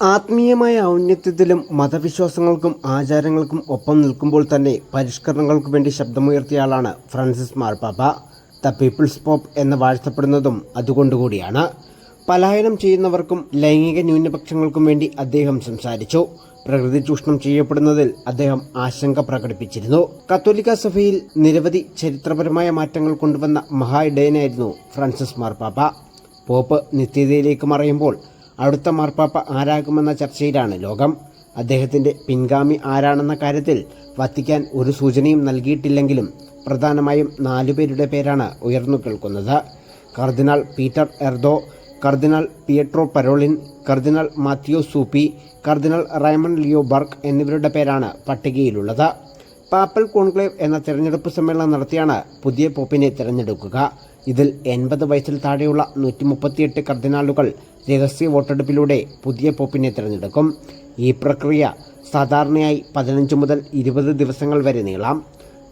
ആത്മീയമായ ഔന്നത്യത്തിലും മതവിശ്വാസങ്ങൾക്കും ആചാരങ്ങൾക്കും ഒപ്പം നിൽക്കുമ്പോൾ തന്നെ പരിഷ്കരണങ്ങൾക്കു വേണ്ടി ശബ്ദമുയർത്തിയ ആളാണ് ഫ്രാൻസിസ് മാർപ്പാപ്പ ദ പീപ്പിൾസ് പോപ്പ് എന്ന് വാഴ്ത്തപ്പെടുന്നതും അതുകൊണ്ടുകൂടിയാണ്. പലായനം ചെയ്യുന്നവർക്കും ലൈംഗിക ന്യൂനപക്ഷങ്ങൾക്കും വേണ്ടി അദ്ദേഹം സംസാരിച്ചു. പ്രകൃതി ചൂഷണം ചെയ്യപ്പെടുന്നതിൽ അദ്ദേഹം ആശങ്ക പ്രകടിപ്പിച്ചിരുന്നു. കത്തോലിക്ക സഭയിൽ നിരവധി ചരിത്രപരമായ മാറ്റങ്ങൾ കൊണ്ടുവന്ന മഹാ ഇടയനായിരുന്നു ഫ്രാൻസിസ് മാർപ്പാപ്പ പോപ്പ് നിത്യതയിലേക്ക് മറയുമ്പോൾ അടുത്ത മാർപ്പാപ്പ ആരാകുമെന്ന ചർച്ചയിലാണ് ലോകം. അദ്ദേഹത്തിന്റെ പിൻഗാമി ആരാണെന്ന കാര്യത്തിൽ വത്തിക്കാൻ ഒരു സൂചനയും നൽകിയിട്ടില്ലെങ്കിലും പ്രധാനമായും നാലുപേരുടെ പേരാണ് ഉയർന്നു കേൾക്കുന്നത്. Cardinal Peter Erdo cardinal Pietro Parolin cardinal Matteo Zuppi cardinal Raymond Leo Burke എന്നിവരുടെ പേരാണ് പട്ടികയിലുള്ളത്. പാപ്പൽ കോൺക്ലേവ് എന്ന തെരഞ്ഞെടുപ്പ് സമ്മേളനം നടത്തിയാണ് പുതിയ പോപ്പിനെ തിരഞ്ഞെടുക്കുക. ഇതിൽ എൺപത് വയസ്സിൽ താഴെയുള്ള നൂറ്റി മുപ്പത്തിയെട്ട് കർദിനാളുകൾ രഹസ്യ വോട്ടെടുപ്പിലൂടെ പുതിയ പോപ്പിനെ തിരഞ്ഞെടുക്കും. ഈ പ്രക്രിയ സാധാരണയായി പതിനഞ്ച് മുതൽ ഇരുപത് ദിവസങ്ങൾ വരെ നീളാം.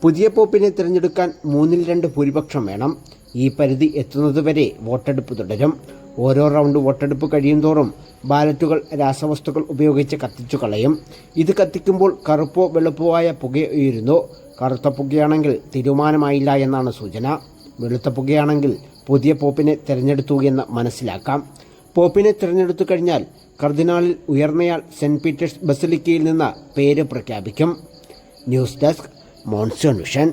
പുതിയ പോപ്പിനെ തിരഞ്ഞെടുക്കാൻ മൂന്നിൽ രണ്ട് ഭൂരിപക്ഷം വേണം. ഈ പരിധി എത്തുന്നതുവരെ വോട്ടെടുപ്പ് തുടരും. ഓരോ റൗണ്ട് വോട്ടെടുപ്പ് കഴിയുന്തോറും ബാലറ്റുകൾ രാസവസ്തുക്കൾ ഉപയോഗിച്ച് കത്തിച്ചു കളയും. ഇത് കത്തിക്കുമ്പോൾ കറുപ്പോ വെളുപ്പോ ആയ പുക ഉയരുന്നു. കറുത്ത പുകയാണെങ്കിൽ തീരുമാനമായില്ല എന്നാണ് സൂചന. വെളുത്ത പുകയാണെങ്കിൽ പുതിയ പോപ്പിനെ തിരഞ്ഞെടുത്തു എന്ന് മനസ്സിലാക്കാം. പോപ്പിനെ തിരഞ്ഞെടുത്തു കഴിഞ്ഞാൽ കർദിനാളിൽ ഉയർന്നയാൾ സെന്റ് പീറ്റേഴ്സ് ബസിലിക്കയിൽ നിന്ന് പേര് പ്രഖ്യാപിക്കും. News desk Monson vision.